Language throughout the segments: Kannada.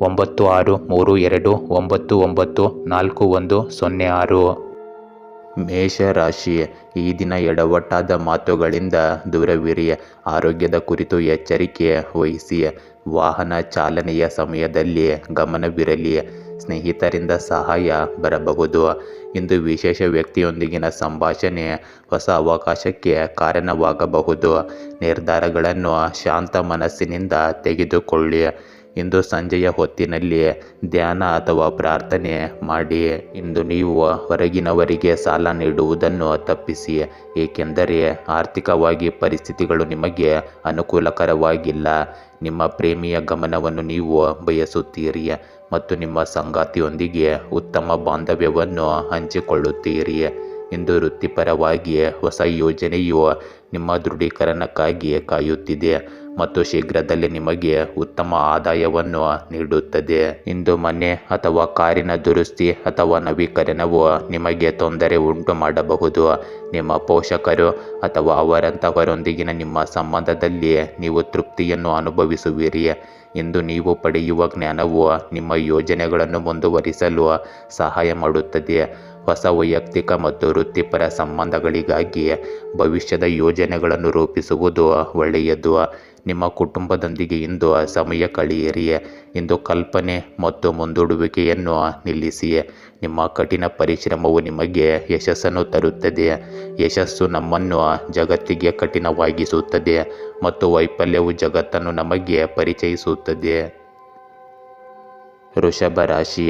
ಒಂಬತ್ತು ಆರು ಮೂರು ಎರಡು ಒಂಬತ್ತು ಒಂಬತ್ತು ನಾಲ್ಕು ಒಂದು ಸೊನ್ನೆ ಆರು. ಮೇಷರಾಶಿ ಈ ದಿನ ಎಡವಟ್ಟಾದ ಮಾತುಗಳಿಂದ ದೂರವಿರಿ ಆರೋಗ್ಯದ ಕುರಿತು ಎಚ್ಚರಿಕೆ ವಹಿಸಿ ವಾಹನ ಚಾಲನೆಯ ಸಮಯದಲ್ಲಿ ಗಮನವಿರಲಿ ಸ್ನೇಹಿತರಿಂದ ಸಹಾಯ ಬರಬಹುದು. ಇಂದು ವಿಶೇಷ ವ್ಯಕ್ತಿಯೊಂದಿಗಿನ ಸಂಭಾಷಣೆ ಹೊಸ ಅವಕಾಶಕ್ಕೆ ಕಾರಣವಾಗಬಹುದು. ನಿರ್ಧಾರಗಳನ್ನು ಶಾಂತ ಮನಸ್ಸಿನಿಂದ ತೆಗೆದುಕೊಳ್ಳಿ ಇಂದು ಸಂಜೆಯ ಹೊತ್ತಿನಲ್ಲಿ ಧ್ಯಾನ ಅಥವಾ ಪ್ರಾರ್ಥನೆ ಮಾಡಿ. ಇಂದು ನೀವು ಹೊರಗಿನವರಿಗೆ ಸಾಲ ನೀಡುವುದನ್ನು ತಪ್ಪಿಸಿ, ಏಕೆಂದರೆ ಆರ್ಥಿಕವಾಗಿ ಪರಿಸ್ಥಿತಿಗಳು ನಿಮಗೆ ಅನುಕೂಲಕರವಾಗಿಲ್ಲ. ನಿಮ್ಮ ಪ್ರೇಮಿಯ ಗಮನವನ್ನು ನೀವು ಬಯಸುತ್ತೀರಿ ಮತ್ತು ನಿಮ್ಮ ಸಂಗಾತಿಯೊಂದಿಗೆ ಉತ್ತಮ ಬಾಂಧವ್ಯವನ್ನು ಹಂಚಿಕೊಳ್ಳುತ್ತೀರಿ. ಇಂದು ವೃತ್ತಿಪರವಾಗಿ ಹೊಸ ಯೋಜನೆಯು ನಿಮ್ಮ ದೃಢೀಕರಣಕ್ಕಾಗಿ ಕಾಯುತ್ತಿದೆ. ಮತ್ತು ಶೀಘ್ರದಲ್ಲೇ ನಿಮಗೆ ಉತ್ತಮ ಆದಾಯವನ್ನು ನೀಡುತ್ತದೆ. ಇಂದು ಮನೆ ಅಥವಾ ಕಾರಿನ ದುರಸ್ತಿ ಅಥವಾ ನವೀಕರಣವು ನಿಮಗೆ ತೊಂದರೆ ಉಂಟು ಮಾಡಬಹುದು. ನಿಮ್ಮ ಪೋಷಕರು ಅಥವಾ ಅವರಂತಹವರೊಂದಿಗಿನ ನಿಮ್ಮ ಸಂಬಂಧದಲ್ಲಿ ನೀವು ತೃಪ್ತಿಯನ್ನು ಅನುಭವಿಸುವಿರಿ. ಇಂದು ನೀವು ಪಡೆಯುವ ಜ್ಞಾನವು ನಿಮ್ಮ ಯೋಜನೆಗಳನ್ನು ಮುಂದುವರಿಸಲು ಸಹಾಯ ಮಾಡುತ್ತದೆ. ಹೊಸ ವೈಯಕ್ತಿಕ ಮತ್ತು ವೃತ್ತಿಪರ ಸಂಬಂಧಗಳಿಗಾಗಿ ಭವಿಷ್ಯದ ಯೋಜನೆಗಳನ್ನು ರೂಪಿಸುವುದು ಒಳ್ಳೆಯದು. ನಿಮ್ಮ ಕುಟುಂಬದೊಂದಿಗೆ ಇಂದು ಸಮಯ ಕಳೆಯಿರಿ ಇಂದು ಕಲ್ಪನೆ ಮತ್ತು ಮುಂದೂಡುವಿಕೆಯನ್ನು ನಿಲ್ಲಿಸಿ ನಿಮ್ಮ ಕಠಿಣ ಪರಿಶ್ರಮವು ನಿಮಗೆ ಯಶಸ್ಸನ್ನು ತರುತ್ತದೆ. ಯಶಸ್ಸು ನಮ್ಮನ್ನು ಜಗತ್ತಿಗೆ ಕಠಿಣವಾಗಿಸುತ್ತದೆ ಮತ್ತು ವೈಫಲ್ಯವು ಜಗತ್ತನ್ನು ನಮಗೆ ಪರಿಚಯಿಸುತ್ತದೆ. ವೃಷಭ ರಾಶಿ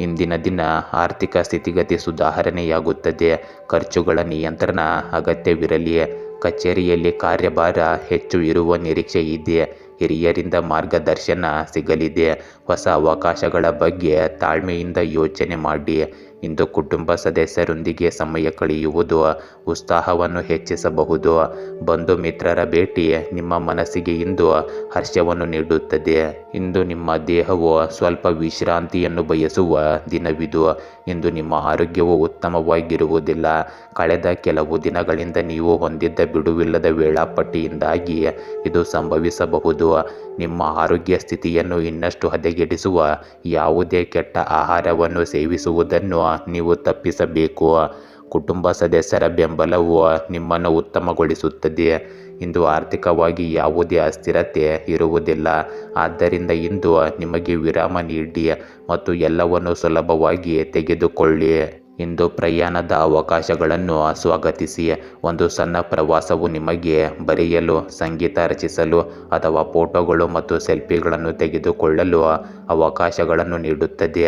ಇಂದಿನ ದಿನ ಆರ್ಥಿಕ ಸ್ಥಿತಿಗತಿ ಸುಧಾರಣೆಯಾಗುತ್ತದೆ. ಖರ್ಚುಗಳ ನಿಯಂತ್ರಣ ಅಗತ್ಯವಿರಲಿ ಕಚೇರಿಯಲ್ಲಿ ಕಾರ್ಯಭಾರ ಹೆಚ್ಚು ಇರುವ ನಿರೀಕ್ಷೆ ಇದೆ. ಹಿರಿಯರಿಂದ ಮಾರ್ಗದರ್ಶನ ಸಿಗಲಿದೆ. ಹೊಸ ಅವಕಾಶಗಳ ಬಗ್ಗೆ ತಾಳ್ಮೆಯಿಂದ ಯೋಚನೆ ಮಾಡಿ. ಇಂದು ಕುಟುಂಬ ಸದಸ್ಯರೊಂದಿಗೆ ಸಮಯ ಕಳೆಯುವುದು ಉತ್ಸಾಹವನ್ನು ಹೆಚ್ಚಿಸಬಹುದು. ಬಂಧು ಮಿತ್ರರ ಭೇಟಿ ನಿಮ್ಮ ಮನಸ್ಸಿಗೆ ಇಂದು ಹರ್ಷವನ್ನು ನೀಡುತ್ತದೆ. ಇಂದು ನಿಮ್ಮ ದೇಹವು ಸ್ವಲ್ಪ ವಿಶ್ರಾಂತಿಯನ್ನು ಬಯಸುವ ದಿನವಿದು. ಇಂದು ನಿಮ್ಮ ಆರೋಗ್ಯವು ಉತ್ತಮವಾಗಿರುವುದಿಲ್ಲ. ಕಳೆದ ಕೆಲವು ದಿನಗಳಿಂದ ನೀವು ಹೊಂದಿದ್ದ ಬಿಡುವಿಲ್ಲದ ವೇಳಾಪಟ್ಟಿಯಿಂದಾಗಿ ಇದು ಸಂಭವಿಸಬಹುದು. ನಿಮ್ಮ ಆರೋಗ್ಯ ಸ್ಥಿತಿಯನ್ನು ಇನ್ನಷ್ಟು ಹದಗೆಡಿಸುವ ಯಾವುದೇ ಕೆಟ್ಟ ಆಹಾರವನ್ನು ಸೇವಿಸುವುದನ್ನು ನೀವು ತಪ್ಪಿಸಬೇಕು. ಕುಟುಂಬ ಸದಸ್ಯರ ಬೆಂಬಲವು ನಿಮ್ಮನ್ನು ಉತ್ತಮಗೊಳಿಸುತ್ತದೆ. ಇಂದು ಆರ್ಥಿಕವಾಗಿ ಯಾವುದೇ ಅಸ್ಥಿರತೆ ಇರುವುದಿಲ್ಲ. ಆದ್ದರಿಂದ ಇಂದು ನಿಮಗೆ ವಿರಾಮ ನೀಡಿ ಮತ್ತು ಎಲ್ಲವನ್ನು ಸುಲಭವಾಗಿ ತೆಗೆದುಕೊಳ್ಳಿ. ಇಂದು ಪ್ರಯಾಣದ ಅವಕಾಶಗಳನ್ನು ಸ್ವಾಗತಿಸಿ. ಒಂದು ಸಣ್ಣ ಪ್ರವಾಸವು ನಿಮಗೆ ಬರೆಯಲು, ಸಂಗೀತ ರಚಿಸಲು ಅಥವಾ ಫೋಟೋಗಳು ಮತ್ತು ಸೆಲ್ಫಿಗಳನ್ನು ತೆಗೆದುಕೊಳ್ಳಲು ಅವಕಾಶಗಳನ್ನು ನೀಡುತ್ತದೆ.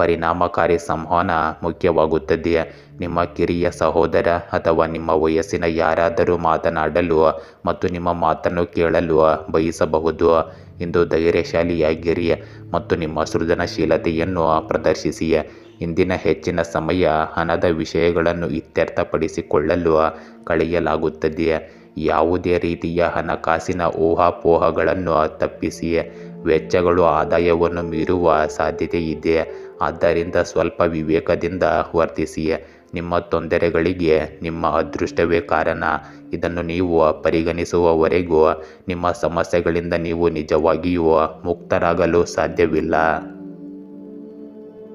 ಪರಿಣಾಮಕಾರಿ ಸಂವಹನ ಮುಖ್ಯವಾಗುತ್ತದೆ ನಿಮ್ಮ ಕಿರಿಯ ಸಹೋದರ ಅಥವಾ ನಿಮ್ಮ ವಯಸ್ಸಿನ ಯಾರಾದರೂ ಮಾತನಾಡಲು ಮತ್ತು ನಿಮ್ಮ ಮಾತನ್ನು ಕೇಳಲು ಬಯಸಬಹುದು. ಇಂದು ಧೈರ್ಯಶಾಲಿಯಾಗಿರಿ ಮತ್ತು ನಿಮ್ಮ ಸೃಜನಶೀಲತೆಯನ್ನು ಪ್ರದರ್ಶಿಸಿ. ಇಂದಿನ ಹೆಚ್ಚಿನ ಸಮಯ ಹಣದ ವಿಷಯಗಳನ್ನು ಇತ್ಯರ್ಥಪಡಿಸಿಕೊಳ್ಳಲು ಕಳೆಯಲಾಗುತ್ತದೆ. ಯಾವುದೇ ರೀತಿಯ ಹಣಕಾಸಿನ ಊಹಾಪೋಹಗಳನ್ನು ತಪ್ಪಿಸಿ ವೆಚ್ಚಗಳು ಆದಾಯವನ್ನು ಮೀರುವ ಸಾಧ್ಯತೆ ಇದೆ ಆದ್ದರಿಂದ ಸ್ವಲ್ಪ ವಿವೇಕದಿಂದ ವರ್ತಿಸಿ ನಿಮ್ಮ ತೊಂದರೆಗಳಿಗೆ ನಿಮ್ಮ ಅದೃಷ್ಟವೇ ಕಾರಣ. ಇದನ್ನು ನೀವು ಪರಿಗಣಿಸುವವರೆಗೂ ನಿಮ್ಮ ಸಮಸ್ಯೆಗಳಿಂದ ನೀವು ನಿಜವಾಗಿಯೂ ಮುಕ್ತರಾಗಲು ಸಾಧ್ಯವಿಲ್ಲ.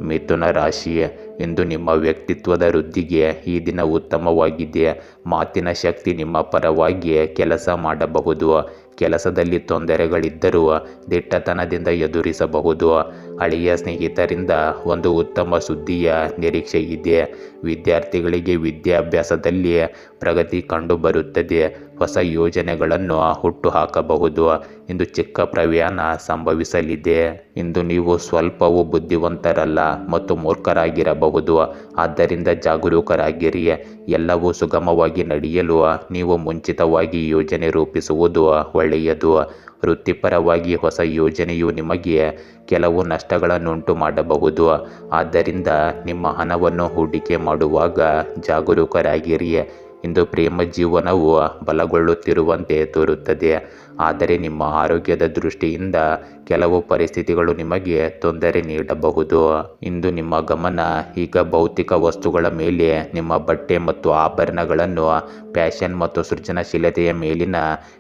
ಮಿಥುನ ರಾಶಿ ಇಂದು ನಿಮ್ಮ ವ್ಯಕ್ತಿತ್ವದ ವೃದ್ಧಿಗೆ ಈ ದಿನ ಉತ್ತಮವಾಗಿದೆ ಮಾತಿನ ಶಕ್ತಿ ನಿಮ್ಮ ಪರವಾಗಿ ಕೆಲಸ ಮಾಡಬಹುದು. ಕೆಲಸದಲ್ಲಿ ತೊಂದರೆಗಳಿದ್ದರೂ ದಿಟ್ಟತನದಿಂದ ಎದುರಿಸಬಹುದು. ಹಳೆಯ ಸ್ನೇಹಿತರಿಂದ ಒಂದು ಉತ್ತಮ ಸುದ್ದಿಯ ನಿರೀಕ್ಷೆ ಇದೆ. ವಿದ್ಯಾರ್ಥಿಗಳಿಗೆ ವಿದ್ಯಾಭ್ಯಾಸದಲ್ಲಿ ಪ್ರಗತಿ ಕಂಡುಬರುತ್ತದೆ. ಹೊಸ ಯೋಜನೆಗಳನ್ನು ಹುಟ್ಟು ಹಾಕಬಹುದು ಇಂದು ಚಿಕ್ಕ ಪ್ರಯಾಣ ಸಂಭವಿಸಲಿದೆ. ಇಂದು ನೀವು ಸ್ವಲ್ಪವೂ ಬುದ್ಧಿವಂತರಲ್ಲ ಮತ್ತು ಮೂರ್ಖರಾಗಿರಬಹುದು. ಆದ್ದರಿಂದ ಜಾಗರೂಕರಾಗಿರಿ. ಎಲ್ಲವೂ ಸುಗಮವಾಗಿ ನಡೆಯಲು ನೀವು ಮುಂಚಿತವಾಗಿ ಯೋಜನೆ ರೂಪಿಸುವುದು ಒಳ್ಳೆಯದು. ವೃತ್ತಿಪರವಾಗಿ ಹೊಸ ಯೋಜನೆಯು ನಿಮಗೆ ಕೆಲವು ನಷ್ಟಗಳನ್ನುಂಟು ಮಾಡಬಹುದು. ಆದ್ದರಿಂದ ನಿಮ್ಮ ಹಣವನ್ನು ಹೂಡಿಕೆ ಮಾಡುವಾಗ ಜಾಗರೂಕರಾಗಿರಿ. ಇಂದು ಪ್ರೇಮ ಜೀವನವು ಬಲಗೊಳ್ಳುತ್ತಿರುವಂತೆ ತೋರುತ್ತದೆ. ಆದರೆ ನಿಮ್ಮ ಆರೋಗ್ಯದ ದೃಷ್ಟಿಯಿಂದ ಕೆಲವು ಪರಿಸ್ಥಿತಿಗಳು ನಿಮಗೆ ತೊಂದರೆ ನೀಡಬಹುದು. ಇಂದು ನಿಮ್ಮ ಗಮನ ಈಗ ಭೌತಿಕ ವಸ್ತುಗಳ ಮೇಲೆ. ನಿಮ್ಮ ಬಟ್ಟೆ ಮತ್ತು ಆಭರಣಗಳನ್ನು ಫ್ಯಾಷನ್ ಮತ್ತು ಸೃಜನಶೀಲತೆಯ ಮೇಲಿನ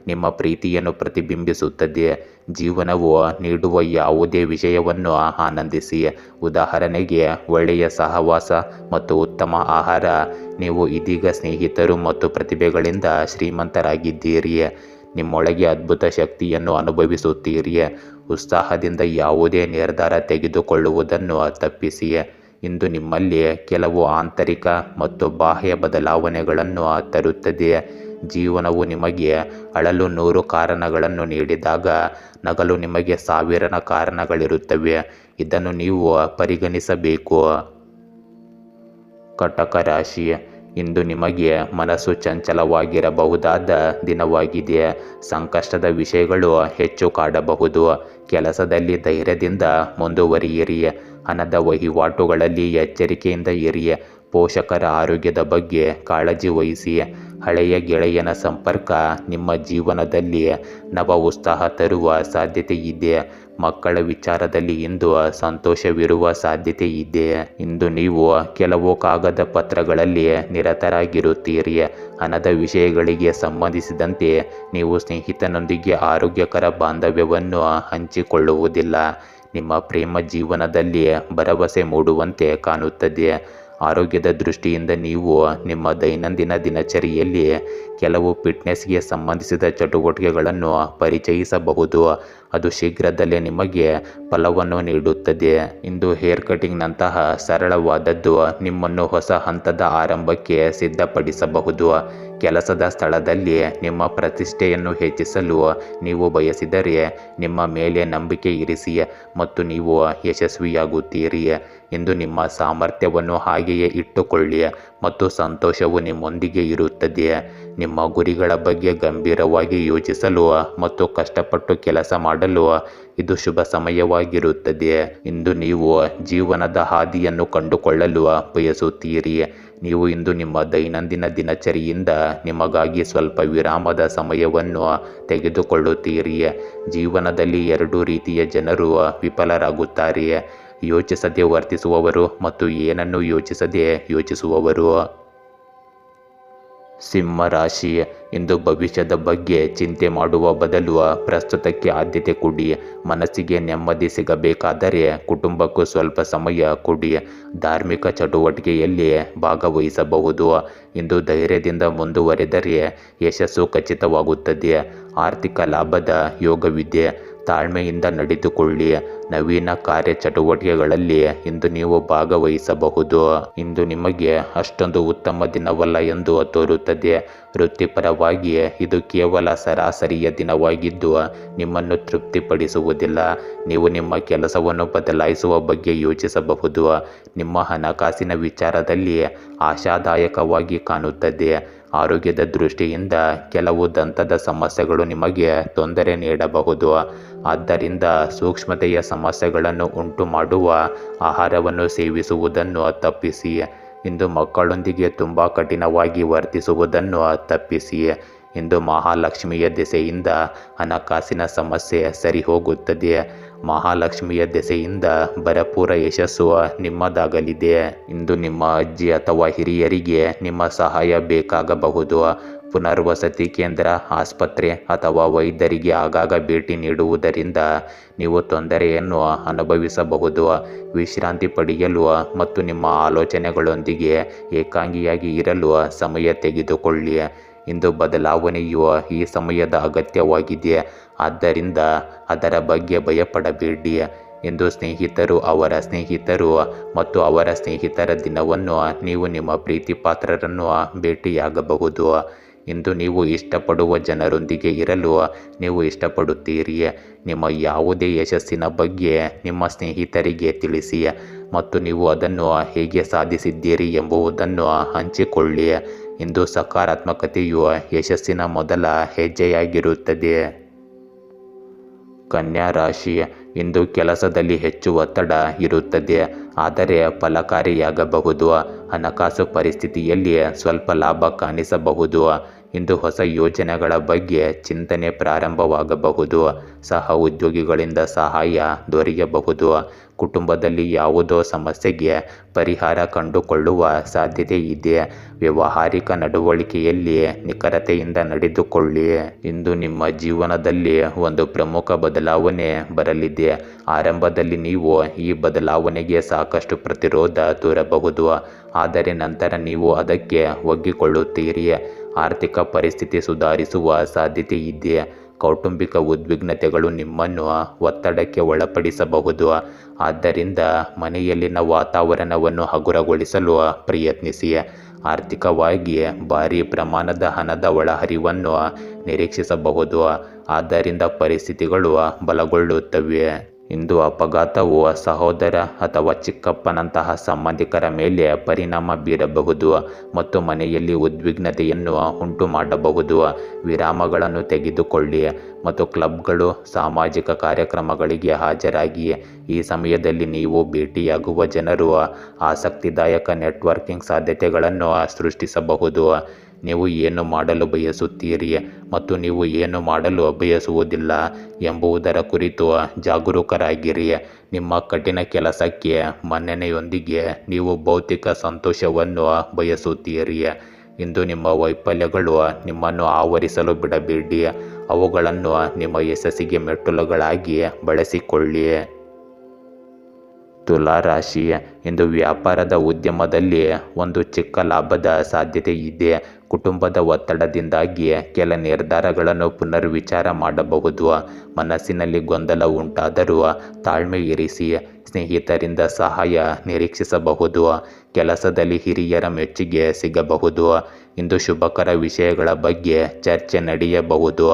ನಿಮ್ಮ ಪ್ರೀತಿಯನ್ನು ಪ್ರತಿಬಿಂಬಿಸುತ್ತದೆ. ಜೀವನವು ನೀಡುವ ಯಾವುದೇ ವಿಷಯವನ್ನು ಆನಂದಿಸಿ. ಉದಾಹರಣೆಗೆ, ಒಳ್ಳೆಯ ಸಹವಾಸ ಮತ್ತು ಉತ್ತಮ ಆಹಾರ. ನೀವು ಇದೀಗ ಸ್ನೇಹಿತರು ಮತ್ತು ಪ್ರತಿಭೆಗಳಿಂದ ಶ್ರೀಮಂತರಾಗಿದ್ದೀರಿ. ನಿಮ್ಮೊಳಗೆ ಅದ್ಭುತ ಶಕ್ತಿಯನ್ನು ಅನುಭವಿಸುತ್ತೀರಿ ಉತ್ಸಾಹದಿಂದ ಯಾವುದೇ ನಿರ್ಧಾರ ತೆಗೆದುಕೊಳ್ಳುವುದನ್ನು ತಪ್ಪಿಸಿ ಇಂದು ನಿಮ್ಮಲ್ಲಿ ಕೆಲವು ಆಂತರಿಕ ಮತ್ತು ಬಾಹ್ಯ ಬದಲಾವಣೆಗಳನ್ನು ತರುತ್ತದೆ ಜೀವನವು ನಿಮಗೆ ಅಳಲು ನೂರು ಕಾರಣಗಳನ್ನು ನೀಡಿದಾಗ ನಗಲು ನಿಮಗೆ ಸಾವಿರ ಕಾರಣಗಳಿರುತ್ತವೆ. ಇದನ್ನು ನೀವು ಪರಿಗಣಿಸಬೇಕು. ಕಟಕ ರಾಶಿ ಇಂದು ನಿಮಗೆ ಮನಸ್ಸು ಚಂಚಲವಾಗಿರಬಹುದಾದ ದಿನವಾಗಿದೆ ಸಂಕಷ್ಟದ ವಿಷಯಗಳು ಹೆಚ್ಚು ಕಾಡಬಹುದು. ಕೆಲಸದಲ್ಲಿ ಧೈರ್ಯದಿಂದ ಮುಂದುವರಿಯಿರಿ. ಹಣದ ವಹಿವಾಟುಗಳಲ್ಲಿ ಎಚ್ಚರಿಕೆಯಿಂದ ಇರಿ. ಪೋಷಕರ ಆರೋಗ್ಯದ ಬಗ್ಗೆ ಕಾಳಜಿ ವಹಿಸಿ. ಹಳೆಯ ಗೆಳೆಯನ ಸಂಪರ್ಕ ನಿಮ್ಮ ಜೀವನದಲ್ಲಿ ನವ ಉತ್ಸಾಹ ತರುವ ಸಾಧ್ಯತೆ ಇದೆ ಮಕ್ಕಳ ವಿಚಾರದಲ್ಲಿ ಇಂದು ಸಂತೋಷವಿರುವ ಸಾಧ್ಯತೆ ಇದೆ. ಇಂದು ನೀವು ಕೆಲವು ಕಾಗದ ಪತ್ರಗಳಲ್ಲಿ ನಿರತರಾಗಿರುತ್ತೀರಿ. ಹಣದ ವಿಷಯಗಳಿಗೆ ಸಂಬಂಧಿಸಿದಂತೆ ನೀವು ಸ್ನೇಹಿತನೊಂದಿಗೆ ಆರೋಗ್ಯಕರ ಬಾಂಧವ್ಯವನ್ನು ಹಂಚಿಕೊಳ್ಳುವುದಿಲ್ಲ. ನಿಮ್ಮ ಪ್ರೇಮ ಜೀವನದಲ್ಲಿ ಭರವಸೆ ಮೂಡುವಂತೆ ಕಾಣುತ್ತದೆ. ಆರೋಗ್ಯದ ದೃಷ್ಟಿಯಿಂದ ನೀವು ನಿಮ್ಮ ದೈನಂದಿನ ದಿನಚರಿಯಲ್ಲಿ ಕೆಲವು ಫಿಟ್ನೆಸ್ಗೆ ಸಂಬಂಧಿಸಿದ ಚಟುವಟಿಕೆಗಳನ್ನು ಪರಿಚಯಿಸಬಹುದು. ಅದು ಶೀಘ್ರದಲ್ಲೇ ನಿಮಗೆ ಫಲವನ್ನು ನೀಡುತ್ತದೆ. ಇಂದು ಹೇರ್ ಕಟಿಂಗ್ನಂತಹ ಸರಳವಾದದ್ದು ನಿಮ್ಮನ್ನು ಹೊಸ ಹಂತದ ಆರಂಭಕ್ಕೆ ಸಿದ್ಧಪಡಿಸಬಹುದು. ಕೆಲಸದ ಸ್ಥಳದಲ್ಲಿ ನಿಮ್ಮ ಪ್ರತಿಷ್ಠೆಯನ್ನು ಹೆಚ್ಚಿಸಲು ನೀವು ಬಯಸಿದರೆ ನಿಮ್ಮ ಮೇಲೆ ನಂಬಿಕೆ ಇರಿಸಿ ಮತ್ತು ನೀವು ಯಶಸ್ವಿಯಾಗುತ್ತೀರಿ ಎಂದು ನಿಮ್ಮ ಸಾಮರ್ಥ್ಯವನ್ನು ಹಾಗೆಯೇ ಇಟ್ಟುಕೊಳ್ಳಿ ಮತ್ತು ಸಂತೋಷವು ನಿಮ್ಮೊಂದಿಗೆ ಇರುತ್ತದೆ. ನಿಮ್ಮ ಗುರಿಗಳ ಬಗ್ಗೆ ಗಂಭೀರವಾಗಿ ಯೋಚಿಸಲು ಮತ್ತು ಕಷ್ಟಪಟ್ಟು ಕೆಲಸ ಮಾಡಲು ಇದು ಶುಭ ಸಮಯವಾಗಿರುತ್ತದೆ. ಇಂದು ನೀವು ಜೀವನದ ಹಾದಿಯನ್ನು ಕಂಡುಕೊಳ್ಳಲು ಬಯಸುತ್ತೀರಿ. ನೀವು ಇಂದು ನಿಮ್ಮ ದೈನಂದಿನ ದಿನಚರಿಯಿಂದ ನಿಮಗಾಗಿ ಸ್ವಲ್ಪ ವಿರಾಮದ ಸಮಯವನ್ನು ತೆಗೆದುಕೊಳ್ಳುತ್ತೀರಿ. ಜೀವನದಲ್ಲಿ ಎರಡು ರೀತಿಯ ಜನರು ವಿಫಲರಾಗುತ್ತಾರೆ. ಯೋಚಿಸದೆ ವರ್ತಿಸುವವರು ಮತ್ತು ಏನನ್ನು ಯೋಚಿಸದೆ ಯೋಚಿಸುವವರು. ಸಿಂಹ ರಾಶಿ ಇಂದು ಭವಿಷ್ಯದ ಬಗ್ಗೆ ಚಿಂತೆ ಮಾಡುವ ಬದಲು ಪ್ರಸ್ತುತಕ್ಕೆ ಆದ್ಯತೆ ಕೊಡಿ. ಮನಸ್ಸಿಗೆ ನೆಮ್ಮದಿ ಸಿಗಬೇಕಾದರೆ ಕುಟುಂಬಕ್ಕೂ ಸ್ವಲ್ಪ ಸಮಯ ಕೊಡಿ. ಧಾರ್ಮಿಕ ಚಟುವಟಿಕೆಯಲ್ಲಿ ಭಾಗವಹಿಸಬಹುದು. ಇಂದು ಧೈರ್ಯದಿಂದ ಮುಂದುವರೆದರೆ ಯಶಸ್ಸು ಖಚಿತವಾಗುತ್ತದೆ. ಆರ್ಥಿಕ ಲಾಭದ ಯೋಗವಿದೆ. ತಾಳ್ಮೆಯಿಂದ ನಡೆದುಕೊಳ್ಳಿ. ನವೀನ ಕಾರ್ಯ ಚಟುವಟಿಕೆಗಳಲ್ಲಿ ಇಂದು ನೀವು ಭಾಗವಹಿಸಬಹುದು. ಇಂದು ನಿಮಗೆ ಅಷ್ಟೊಂದು ಉತ್ತಮ ದಿನವಲ್ಲ ಎಂದು ತೋರುತ್ತದೆ. ವೃತ್ತಿಪರವಾಗಿ ಇದು ಕೇವಲ ಸರಾಸರಿಯ ದಿನವಾಗಿದ್ದು, ನಿಮ್ಮನ್ನು ತೃಪ್ತಿಪಡಿಸುವುದಿಲ್ಲ. ನೀವು ನಿಮ್ಮ ಕೆಲಸವನ್ನು ಬದಲಾಯಿಸುವ ಬಗ್ಗೆ ಯೋಚಿಸಬಹುದು. ನಿಮ್ಮ ಹಣಕಾಸಿನ ವಿಚಾರದಲ್ಲಿ ಆಶಾದಾಯಕವಾಗಿ ಕಾಣುತ್ತದೆ. ಆರೋಗ್ಯದ ದೃಷ್ಟಿಯಿಂದ ಕೆಲವು ದಂತದ ಸಮಸ್ಯೆಗಳು ನಿಮಗೆ ತೊಂದರೆ ನೀಡಬಹುದು. ಆದ್ದರಿಂದ ಸೂಕ್ಷ್ಮತೆಯ ಸಮಸ್ಯೆಗಳನ್ನು ಉಂಟು ಮಾಡುವ ಆಹಾರವನ್ನು ಸೇವಿಸುವುದನ್ನು ತಪ್ಪಿಸಿ. ಇಂದು ಮಕ್ಕಳೊಂದಿಗೆ ತುಂಬ ಕಠಿಣವಾಗಿ ವರ್ತಿಸುವುದನ್ನು ತಪ್ಪಿಸಿ. ಇಂದು ಮಹಾಲಕ್ಷ್ಮಿಯ ದಿಸೆಯಿಂದ ಹಣಕಾಸಿನ ಸಮಸ್ಯೆ ಸರಿ ಹೋಗುತ್ತದೆ ಮಹಾಲಕ್ಷ್ಮಿಯ ದೆಸೆಯಿಂದ ಭರಪೂರ ಯಶಸ್ಸು ನಿಮ್ಮದಾಗಲಿದೆ. ಇಂದು ನಿಮ್ಮ ಅಜ್ಜಿ ಅಥವಾ ಹಿರಿಯರಿಗೆ ನಿಮ್ಮ ಸಹಾಯ ಬೇಕಾಗಬಹುದು. ಪುನರ್ವಸತಿ ಕೇಂದ್ರ, ಆಸ್ಪತ್ರೆ ಅಥವಾ ವೈದ್ಯರಿಗೆ ಆಗಾಗ ಭೇಟಿ ನೀಡುವುದರಿಂದ ನೀವು ತೊಂದರೆಯನ್ನು ಅನುಭವಿಸಬಹುದು. ವಿಶ್ರಾಂತಿ ಪಡೆಯಲು ಮತ್ತು ನಿಮ್ಮ ಆಲೋಚನೆಗಳೊಂದಿಗೆ ಏಕಾಂಗಿಯಾಗಿ ಇರಲು ಸಮಯ ತೆಗೆದುಕೊಳ್ಳಿ. ಇಂದು ಬದಲಾವಣೆಯು ಈ ಸಮಯದ ಅಗತ್ಯವಾಗಿದೆ. ಆದ್ದರಿಂದ ಅದರ ಬಗ್ಗೆ ಭಯಪಡಬೇಡಿ ಎಂದು ಸ್ನೇಹಿತರು, ಅವರ ಸ್ನೇಹಿತರು ಮತ್ತು ಅವರ ಸ್ನೇಹಿತರ ದಿನವನ್ನು ನೀವು ನಿಮ್ಮ ಪ್ರೀತಿ ಪಾತ್ರರನ್ನು ಭೇಟಿಯಾಗಬಹುದು. ಇಂದು ನೀವು ಇಷ್ಟಪಡುವ ಜನರೊಂದಿಗೆ ಇರಲು ನೀವು ಇಷ್ಟಪಡುತ್ತೀರಿ. ನಿಮ್ಮ ಯಾವುದೇ ಯಶಸ್ಸಿನ ಬಗ್ಗೆ ನಿಮ್ಮ ಸ್ನೇಹಿತರಿಗೆ ತಿಳಿಸಿ ಮತ್ತು ನೀವು ಅದನ್ನು ಹೇಗೆ ಸಾಧಿಸಿದ್ದೀರಿ ಎಂಬುದನ್ನು ಹಂಚಿಕೊಳ್ಳಿ. ಇಂದು ಸಕಾರಾತ್ಮಕತೆಯು ಯಶಸ್ಸಿನ ಮೊದಲ ಹೆಜ್ಜೆಯಾಗಿರುತ್ತದೆ. ಕನ್ಯಾ ರಾಶಿ ಇಂದು ಕೆಲಸದಲ್ಲಿ ಹೆಚ್ಚು ಒತ್ತಡ ಇರುತ್ತದೆ. ಆದರೆ ಫಲಕಾರಿಯಾಗಬಹುದು. ಹಣಕಾಸು ಪರಿಸ್ಥಿತಿಯಲ್ಲಿ ಸ್ವಲ್ಪ ಲಾಭ ಕಾಣಿಸಬಹುದು. ಇಂದು ಹೊಸ ಯೋಜನೆಗಳ ಬಗ್ಗೆ ಚಿಂತನೆ ಪ್ರಾರಂಭವಾಗಬಹುದು. ಸಹ ಉದ್ಯೋಗಿಗಳಿಂದ ಸಹಾಯ ದೊರೆಯಬಹುದು. ಕುಟುಂಬದಲ್ಲಿ ಯಾವುದೋ ಸಮಸ್ಯೆಗೆ ಪರಿಹಾರ ಕಂಡುಕೊಳ್ಳುವ ಸಾಧ್ಯತೆ ಇದೆ. ವ್ಯಾವಹಾರಿಕ ನಡವಳಿಕೆಯಲ್ಲಿ ನಿಖರತೆಯಿಂದ ನಡೆದುಕೊಳ್ಳಿ. ಇಂದು ನಿಮ್ಮ ಜೀವನದಲ್ಲಿ ಒಂದು ಪ್ರಮುಖ ಬದಲಾವಣೆ ಬರಲಿದೆ. ಆರಂಭದಲ್ಲಿ ನೀವು ಈ ಬದಲಾವಣೆಗೆ ಸಾಕಷ್ಟು ಪ್ರತಿರೋಧ ತೋರಬಹುದು. ಆದರೆ ನಂತರ ನೀವು ಅದಕ್ಕೆ ಒಗ್ಗಿಕೊಳ್ಳುತ್ತೀರಿ. ಆರ್ಥಿಕ ಪರಿಸ್ಥಿತಿ ಸುಧಾರಿಸುವ ಸಾಧ್ಯತೆ ಇದೆ ಕೌಟುಂಬಿಕ ಉದ್ವಿಗ್ನತೆಗಳು ನಿಮ್ಮನ್ನು ಒತ್ತಡಕ್ಕೆ ಒಳಪಡಿಸಬಹುದು. ಆದ್ದರಿಂದ ಮನೆಯಲ್ಲಿನ ವಾತಾವರಣವನ್ನು ಹಗುರಗೊಳಿಸಲು ಪ್ರಯತ್ನಿಸಿ. ಆರ್ಥಿಕವಾಗಿ ಭಾರಿ ಪ್ರಮಾಣದ ಹಣದ ಒಳಹರಿವನ್ನು ನಿರೀಕ್ಷಿಸಬಹುದು. ಆದ್ದರಿಂದ ಪರಿಸ್ಥಿತಿಗಳು ಬಲಗೊಳ್ಳುತ್ತವೆ. ಇಂದು ಅಪಘಾತವು ಸಹೋದರ ಅಥವಾ ಚಿಕ್ಕಪ್ಪನಂತಹ ಸಂಬಂಧಿಕರ ಮೇಲೆ ಪರಿಣಾಮ ಬೀರಬಹುದು ಮತ್ತು ಮನೆಯಲ್ಲಿ ಉದ್ವಿಗ್ನತೆಯನ್ನು ಉಂಟು ಮಾಡಬಹುದು ವಿರಾಮಗಳನ್ನು ತೆಗೆದುಕೊಳ್ಳಿ ಮತ್ತು ಕ್ಲಬ್ಗಳು ಸಾಮಾಜಿಕ ಕಾರ್ಯಕ್ರಮಗಳಿಗೆ ಹಾಜರಾಗಿ. ಈ ಸಮಯದಲ್ಲಿ ನೀವು ಭೇಟಿಯಾಗುವ ಜನರು ಆಸಕ್ತಿದಾಯಕ ನೆಟ್ವರ್ಕಿಂಗ್ ಸಾಧ್ಯತೆಗಳನ್ನು ಸೃಷ್ಟಿಸಬಹುದು. ನೀವು ಏನು ಮಾಡಲು ಬಯಸುತ್ತೀರಿ ಮತ್ತು ನೀವು ಏನು ಮಾಡಲು ಬಯಸುವುದಿಲ್ಲ ಎಂಬುದರ ಕುರಿತು ಜಾಗರೂಕರಾಗಿರಿ ನಿಮ್ಮ ಕಠಿಣ ಕೆಲಸಕ್ಕೆ ಮನ್ನಣೆಯೊಂದಿಗೆ ನೀವು ಭೌತಿಕ ಸಂತೋಷವನ್ನು ಬಯಸುತ್ತೀರಿ ಇಂದು ನಿಮ್ಮ ವೈಫಲ್ಯಗಳು ನಿಮ್ಮನ್ನು ಆವರಿಸಲು ಬಿಡಬೇಡಿ ಅವುಗಳನ್ನು ನಿಮ್ಮ ಯಶಸ್ಸಿಗೆ ಮೆಟ್ಟಲುಗಳಾಗಿ ಬಳಸಿಕೊಳ್ಳಿ ತುಲಾ ರಾಶಿ ಇಂದು ವ್ಯಾಪಾರದ ಉದ್ಯಮದಲ್ಲಿ ಒಂದು ಚಿಕ್ಕ ಲಾಭದ ಸಾಧ್ಯತೆ ಇದೆ. ಕುಟುಂಬದ ಒತ್ತಡದಿಂದಾಗಿ ಕೆಲ ನಿರ್ಧಾರಗಳನ್ನು ಪುನರ್ವಿಚಾರ ಮಾಡಬಹುದು. ಮನಸ್ಸಿನಲ್ಲಿ ಗೊಂದಲ ಉಂಟಾದರೂ ತಾಳ್ಮೆ ಇರಿಸಿ ಸ್ನೇಹಿತರಿಂದ ಸಹಾಯ ನಿರೀಕ್ಷಿಸಬಹುದು. ಕೆಲಸದಲ್ಲಿ ಹಿರಿಯರ ಮೆಚ್ಚುಗೆ ಸಿಗಬಹುದು. ಇಂದು ಶುಭಕರ ವಿಷಯಗಳ ಬಗ್ಗೆ ಚರ್ಚೆ ನಡೆಯಬಹುದು.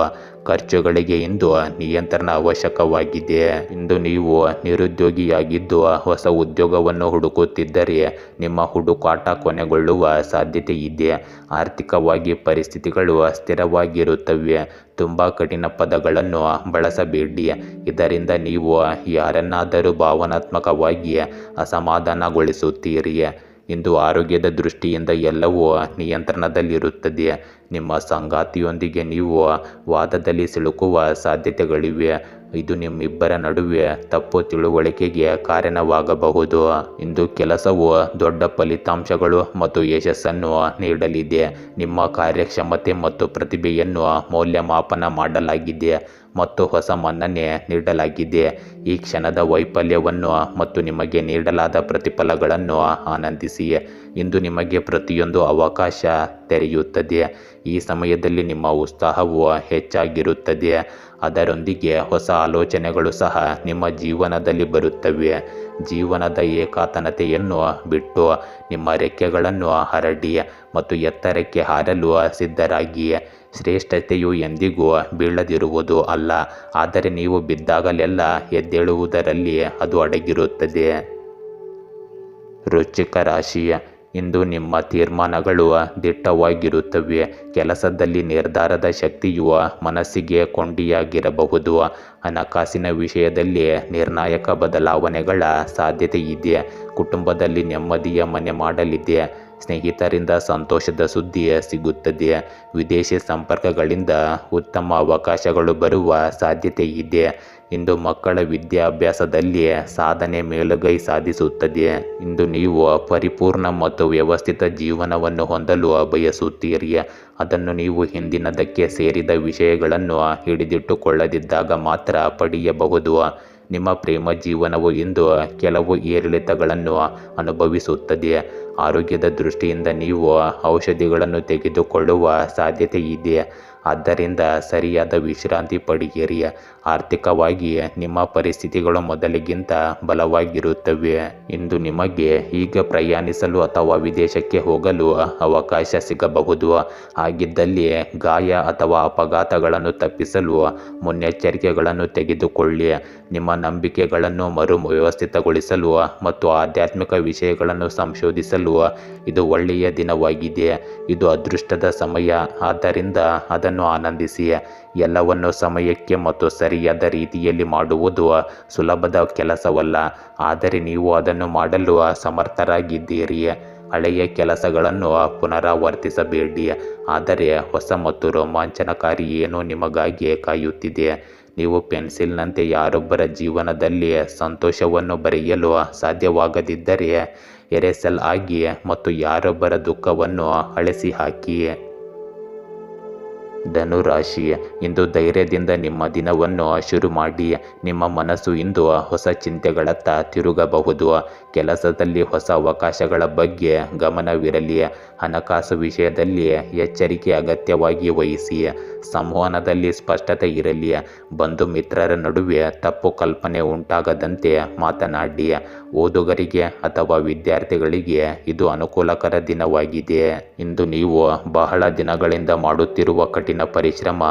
ಖರ್ಚುಗಳಿಗೆ ಇಂದು ನಿಯಂತ್ರಣ ಅವಶ್ಯಕವಾಗಿದೆ. ಇಂದು ನೀವು ನಿರುದ್ಯೋಗಿಯಾಗಿದ್ದು ಹೊಸ ಉದ್ಯೋಗವನ್ನು ಹುಡುಕುತ್ತಿದ್ದರೆ ನಿಮ್ಮ ಹುಡುಕಾಟ ಕೊನೆಗೊಳ್ಳುವ ಸಾಧ್ಯತೆ ಇದೆ ಆರ್ಥಿಕವಾಗಿ ಪರಿಸ್ಥಿತಿಗಳು ಸ್ಥಿರವಾಗಿರುತ್ತವೆ ತುಂಬ ಕಠಿಣ ಪದಗಳನ್ನು ಬಳಸಬೇಡಿ. ಇದರಿಂದ ನೀವು ಯಾರನ್ನಾದರೂ ಭಾವನಾತ್ಮಕವಾಗಿ ಅಸಮಾಧಾನಗೊಳಿಸುತ್ತೀರಿ. ಇಂದು ಆರೋಗ್ಯದ ದೃಷ್ಟಿಯಿಂದ ಎಲ್ಲವೂ ನಿಯಂತ್ರಣದಲ್ಲಿರುತ್ತದೆ ನಿಮ್ಮ ಸಂಗಾತಿಯೊಂದಿಗೆ ನೀವು ವಾದದಲ್ಲಿ ಸಿಲುಕುವ ಸಾಧ್ಯತೆಗಳಿವೆ. ಇದು ನಿಮ್ಮಿಬ್ಬರ ನಡುವೆ ತಪ್ಪು ತಿಳುವಳಿಕೆಗೆ ಕಾರಣವಾಗಬಹುದು. ಇಂದು ಕೆಲಸವು ದೊಡ್ಡ ಫಲಿತಾಂಶಗಳು ಮತ್ತು ಯಶಸ್ಸನ್ನು ನೀಡಲಿದೆ. ನಿಮ್ಮ ಕಾರ್ಯಕ್ಷಮತೆ ಮತ್ತು ಪ್ರತಿಭೆಯನ್ನು ಮೌಲ್ಯಮಾಪನ ಮಾಡಲಾಗಿದೆ. ಮತ್ತು ಹೊಸ ಮನ್ನಣೆ ನೀಡಲಾಗಿದೆ. ಈ ಕ್ಷಣದ ವೈಫಲ್ಯವನ್ನು ಮತ್ತು ನಿಮಗೆ ನೀಡಲಾದ ಪ್ರತಿಫಲಗಳನ್ನು ಆನಂದಿಸಿ. ಇಂದು ನಿಮಗೆ ಪ್ರತಿಯೊಂದು ಅವಕಾಶ ತೆರೆಯುತ್ತದೆ ಈ ಸಮಯದಲ್ಲಿ ನಿಮ್ಮ ಉತ್ಸಾಹವು ಹೆಚ್ಚಾಗಿರುತ್ತದೆ. ಅದರೊಂದಿಗೆ ಹೊಸ ಆಲೋಚನೆಗಳು ಸಹ ನಿಮ್ಮ ಜೀವನದಲ್ಲಿ ಬರುತ್ತವೆ. ಜೀವನದ ಏಕಾತನತೆಯನ್ನು ಬಿಟ್ಟು ನಿಮ್ಮ ರೆಕ್ಕೆಗಳನ್ನು ಹರಡಿ ಮತ್ತು ಎತ್ತರಕ್ಕೆ ಹಾರಲು ಸಿದ್ಧರಾಗಿ. ಶ್ರೇಷ್ಠತೆಯು ಎಂದಿಗೂ ಬೀಳದಿರುವುದು ಅಲ್ಲ. ಆದರೆ ನೀವು ಬಿದ್ದಾಗಲೆಲ್ಲ ಎದ್ದೇಳುವುದರಲ್ಲಿ ಅದು ಅಡಗಿರುತ್ತದೆ. ರುಚಿಕ ರಾಶಿಯ ಇಂದು ನಿಮ್ಮ ತೀರ್ಮಾನಗಳು ದಿಟ್ಟವಾಗಿರುತ್ತವೆ. ಕೆಲಸದಲ್ಲಿ ನಿರ್ಧಾರದ ಶಕ್ತಿಯು ಮನಸ್ಸಿಗೆ ಕೊಂಡಿಯಾಗಿರಬಹುದು. ಹಣಕಾಸಿನ ವಿಷಯದಲ್ಲಿ ನಿರ್ಣಾಯಕ ಬದಲಾವಣೆಗಳ ಸಾಧ್ಯತೆ ಇದೆ. ಕುಟುಂಬದಲ್ಲಿ ನೆಮ್ಮದಿಯ ಮನೆ ಮಾಡಲಿದೆ. ಸ್ನೇಹಿತರಿಂದ ಸಂತೋಷದ ಸುದ್ದಿ ಸಿಗುತ್ತದೆ ವಿದೇಶಿ ಸಂಪರ್ಕಗಳಿಂದ ಉತ್ತಮ ಅವಕಾಶಗಳು ಬರುವ ಸಾಧ್ಯತೆ ಇದೆ. ಇಂದು ಮಕ್ಕಳ ವಿದ್ಯಾಭ್ಯಾಸದಲ್ಲಿ ಸಾಧನೆ ಮೇಲುಗೈ ಸಾಧಿಸುತ್ತದೆ ಇಂದು ನೀವು ಪರಿಪೂರ್ಣ ಮತ್ತು ವ್ಯವಸ್ಥಿತ ಜೀವನವನ್ನು ಹೊಂದಲು ಬಯಸುತ್ತೀರಿ ಅದನ್ನು ನೀವು ಹಿಂದಿನದಕ್ಕೆ ಸೇರಿದ ವಿಷಯಗಳನ್ನು ಹಿಡಿದಿಟ್ಟುಕೊಳ್ಳದಿದ್ದಾಗ ಮಾತ್ರ ಪಡೆಯಬಹುದು. ನಿಮ್ಮ ಪ್ರೇಮ ಜೀವನವು ಇಂದು ಕೆಲವು ಏರಿಳಿತಗಳನ್ನು ಅನುಭವಿಸುತ್ತದೆ ಆರೋಗ್ಯದ ದೃಷ್ಟಿಯಿಂದ ನೀವು ಔಷಧಿಗಳನ್ನು ತೆಗೆದುಕೊಳ್ಳುವ ಸಾಧ್ಯತೆ ಇದೆ ಆದ್ದರಿಂದ ಸರಿಯಾದ ವಿಶ್ರಾಂತಿ ಪಡೆಯಿರಿ. ಆರ್ಥಿಕವಾಗಿ ನಿಮ್ಮ ಪರಿಸ್ಥಿತಿಗಳು ಮೊದಲಿಗಿಂತ ಬಲವಾಗಿರುತ್ತವೆ. ಇಂದು ನಿಮಗೆ ಈಗ ಪ್ರಯಾಣಿಸಲು ಅಥವಾ ವಿದೇಶಕ್ಕೆ ಹೋಗಲು ಅವಕಾಶ ಸಿಗಬಹುದು. ಆಗಿದ್ದಲ್ಲಿ ಗಾಯ ಅಥವಾ ಅಪಘಾತಗಳನ್ನು ತಪ್ಪಿಸಲು ಮುನ್ನೆಚ್ಚರಿಕೆಗಳನ್ನು ತೆಗೆದುಕೊಳ್ಳಿ. ನಿಮ್ಮ ನಂಬಿಕೆಗಳನ್ನು ಮರು ವ್ಯವಸ್ಥಿತಗೊಳಿಸಲು ಮತ್ತು ಆಧ್ಯಾತ್ಮಿಕ ವಿಷಯಗಳನ್ನು ಸಂಶೋಧಿಸಲು ಇದು ಒಳ್ಳೆಯ ದಿನವಾಗಿದೆ. ಇದು ಅದೃಷ್ಟದ ಸಮಯ. ಆದ್ದರಿಂದ ಅದನ್ನು ಆನಂದಿಸಿ. ಎಲ್ಲವನ್ನು ಸಮಯಕ್ಕೆ ಮತ್ತು ಸರಿಯಾದ ರೀತಿಯಲ್ಲಿ ಮಾಡುವುದು ಸುಲಭದ ಕೆಲಸವಲ್ಲ. ಆದರೆ ನೀವು ಅದನ್ನು ಮಾಡಲು ಸಮರ್ಥರಾಗಿದ್ದೀರಿ. ಹಳೆಯ ಕೆಲಸಗಳನ್ನು ಪುನರಾವರ್ತಿಸಬೇಡಿ. ಆದರೆ ಹೊಸ ಮತ್ತು ರೋಮಾಂಚನಕಾರಿ ಏನೋ ನಿಮಗಾಗಿ ಕಾಯುತ್ತಿದೆ? ನೀವು ಪೆನ್ಸಿಲ್ನಂತೆ ಯಾರೊಬ್ಬರ ಜೀವನದಲ್ಲಿ ಸಂತೋಷವನ್ನು ಬರೆಯಲು ಸಾಧ್ಯವಾಗದಿದ್ದರೆ, ಎರೆಸಲ್ ಆಗಿ ಮತ್ತು ಯಾರೊಬ್ಬರ ದುಃಖವನ್ನು ಅಳಿಸಿ ಹಾಕಿ ಧನುರಾಶಿ ಇಂದು ಧೈರ್ಯದಿಂದ ನಿಮ್ಮ ದಿನವನ್ನು ಶುರು ಮಾಡಿ. ನಿಮ್ಮ ಮನಸ್ಸು ಇಂದು ಹೊಸ ಚಿಂತೆಗಳತ್ತ ತಿರುಗಬಹುದು. ಕೆಲಸದಲ್ಲಿ ಹೊಸ ಅವಕಾಶಗಳ ಬಗ್ಗೆ ಗಮನವಿರಲಿ. ಹಣಕಾಸು ವಿಷಯದಲ್ಲಿ ಎಚ್ಚರಿಕೆ ಅಗತ್ಯವಾಗಿ ವಹಿಸಿ. ಸಂವಹನದಲ್ಲಿ ಸ್ಪಷ್ಟತೆ ಇರಲಿ. ಬಂಧು ಮಿತ್ರರ ನಡುವೆ ತಪ್ಪು ಕಲ್ಪನೆ ಉಂಟಾಗದಂತೆ ಮಾತನಾಡಿ. ಓದುಗರಿಗೆ ಅಥವಾ ವಿದ್ಯಾರ್ಥಿಗಳಿಗೆ ಇದು ಅನುಕೂಲಕರ ದಿನವಾಗಿದೆ. ಇಂದು ನೀವು ಬಹಳ ದಿನಗಳಿಂದ ಮಾಡುತ್ತಿರುವ ಕಠಿಣ ಪರಿಶ್ರಮ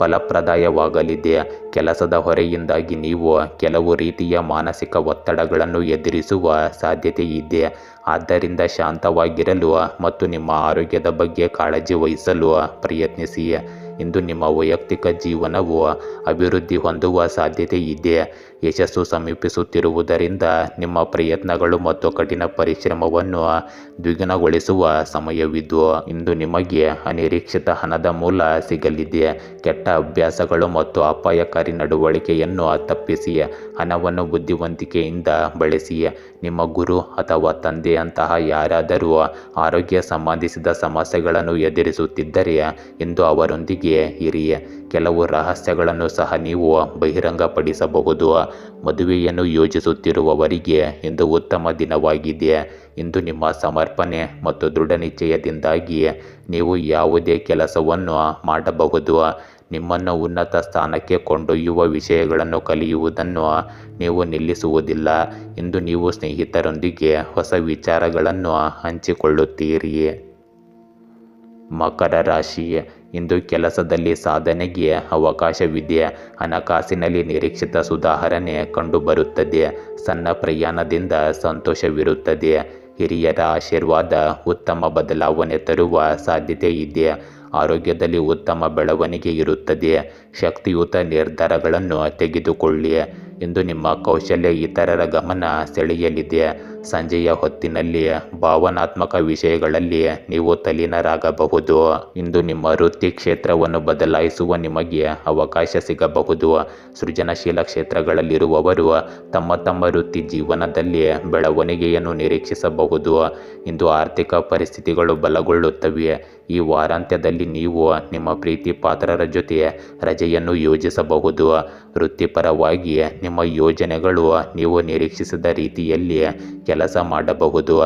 ಫಲಪ್ರದಾಯವಾಗಲಿದೆ. ಕೆಲಸದ ಹೊರೆಯಿಂದಾಗಿ ನೀವು ಕೆಲವು ರೀತಿಯ ಮಾನಸಿಕ ಒತ್ತಡಗಳನ್ನು ಎದುರಿಸುವ ಸಾಧ್ಯತೆ ಇದೆ ಆದ್ದರಿಂದ ಶಾಂತವಾಗಿರಲು ಮತ್ತು ನಿಮ್ಮ ಆರೋಗ್ಯದ ಬಗ್ಗೆ ಕಾಳಜಿ ವಹಿಸಲು ಪ್ರಯತ್ನಿಸಿ. ಇಂದು ನಿಮ್ಮ ವೈಯಕ್ತಿಕ ಜೀವನವು ಅಭಿವೃದ್ಧಿ ಹೊಂದುವ ಸಾಧ್ಯತೆ ಇದೆ. ಯಶಸ್ಸು ಸಮೀಪಿಸುತ್ತಿರುವುದರಿಂದ ನಿಮ್ಮ ಪ್ರಯತ್ನಗಳು ಮತ್ತು ಕಠಿಣ ಪರಿಶ್ರಮವನ್ನು ದ್ವಿಗುಣಗೊಳಿಸುವ ಸಮಯವಿದ್ದು ಇಂದು ನಿಮಗೆ ಅನಿರೀಕ್ಷಿತ ಹಣದ ಮೂಲ ಸಿಗಲಿದೆ. ಕೆಟ್ಟ ಅಭ್ಯಾಸಗಳು ಮತ್ತು ಅಪಾಯಕಾರಿ ನಡವಳಿಕೆಯನ್ನು ತಪ್ಪಿಸಿ ಹಣವನ್ನು ಬುದ್ಧಿವಂತಿಕೆಯಿಂದ ಬಳಸಿ. ನಿಮ್ಮ ಗುರು ಅಥವಾ ತಂದೆಯಂತಹ ಯಾರಾದರೂ ಆರೋಗ್ಯ ಸಂಬಂಧಿಸಿದ ಸಮಸ್ಯೆಗಳನ್ನು ಎದುರಿಸುತ್ತಿದ್ದರೆ ಎಂದು ಅವರೊಂದಿಗೆ ಇರಿ. ಕೆಲವು ರಹಸ್ಯಗಳನ್ನು ಸಹ ನೀವು ಬಹಿರಂಗಪಡಿಸಬಹುದು. ಮದುವೆಯನ್ನು ಯೋಜಿಸುತ್ತಿರುವವರಿಗೆ ಇಂದು ಉತ್ತಮ ದಿನವಾಗಿದೆ. ಇಂದು ನಿಮ್ಮ ಸಮರ್ಪಣೆ ಮತ್ತು ದೃಢ ನಿಶ್ಚಯದಿಂದಾಗಿ ನೀವು ಯಾವುದೇ ಕೆಲಸವನ್ನು ಮಾಡಬಹುದು. ನಿಮ್ಮನ್ನು ಉನ್ನತ ಸ್ಥಾನಕ್ಕೆ ಕೊಂಡೊಯ್ಯುವ ವಿಷಯಗಳನ್ನು ಕಲಿಯುವುದನ್ನು ನೀವು ನಿಲ್ಲಿಸುವುದಿಲ್ಲ. ಎಂದು ನೀವು ಸ್ನೇಹಿತರೊಂದಿಗೆ ಹೊಸ ವಿಚಾರಗಳನ್ನು ಹಂಚಿಕೊಳ್ಳುತ್ತೀರಿ. ಮಕರ ರಾಶಿ. ಇಂದು ಕೆಲಸದಲ್ಲಿ ಸಾಧನೆಗೆ ಅವಕಾಶವಿದೆ. ಹಣಕಾಸಿನಲ್ಲಿ ನಿರೀಕ್ಷಿತ ಸುಧಾರಣೆ ಕಂಡುಬರುತ್ತದೆ. ಸಣ್ಣ ಪ್ರಯಾಣದಿಂದ ಸಂತೋಷವಿರುತ್ತದೆ. ಹಿರಿಯರ ಆಶೀರ್ವಾದ ಉತ್ತಮ ಬದಲಾವಣೆ ತರುವ ಸಾಧ್ಯತೆ ಇದೆ. ಆರೋಗ್ಯದಲ್ಲಿ ಉತ್ತಮ ಬೆಳವಣಿಗೆ ಇರುತ್ತದೆ. ಶಕ್ತಿಯುತ ನಿರ್ಧಾರಗಳನ್ನು ತೆಗೆದುಕೊಳ್ಳಿ. ಇಂದು ನಿಮ್ಮ ಕೌಶಲ್ಯ ಇತರರ ಗಮನ ಸೆಳೆಯಲಿದೆ. ಸಂಜೆಯ ಹೊತ್ತಿನಲ್ಲಿ ಭಾವನಾತ್ಮಕ ವಿಷಯಗಳಲ್ಲಿ ನೀವು ತಲೀನರಾಗಬಹುದು ಇಂದು ನಿಮ್ಮ ವೃತ್ತಿ ಕ್ಷೇತ್ರವನ್ನು ಬದಲಾಯಿಸುವ ನಿಮಗೆ ಅವಕಾಶ ಸಿಗಬಹುದು. ಸೃಜನಶೀಲ ಕ್ಷೇತ್ರಗಳಲ್ಲಿರುವವರು ತಮ್ಮ ತಮ್ಮ ವೃತ್ತಿ ಜೀವನದಲ್ಲಿ ಬೆಳವಣಿಗೆಯನ್ನು ನಿರೀಕ್ಷಿಸಬಹುದು. ಇಂದು ಆರ್ಥಿಕ ಪರಿಸ್ಥಿತಿಗಳು ಬಲಗೊಳ್ಳುತ್ತವೆ. ಈ ವಾರಾಂತ್ಯದಲ್ಲಿ ನೀವು ನಿಮ್ಮ ಪ್ರೀತಿ ಪಾತ್ರರ ಜೊತೆ ರಜೆಯನ್ನು ಯೋಜಿಸಬಹುದು. ವೃತ್ತಿಪರವಾಗಿ ನಿಮ್ಮ ಯೋಜನೆಗಳು ನೀವು ನಿರೀಕ್ಷಿಸಿದ ರೀತಿಯಲ್ಲಿ ಕೆಲಸ ಮಾಡಬಹುದು.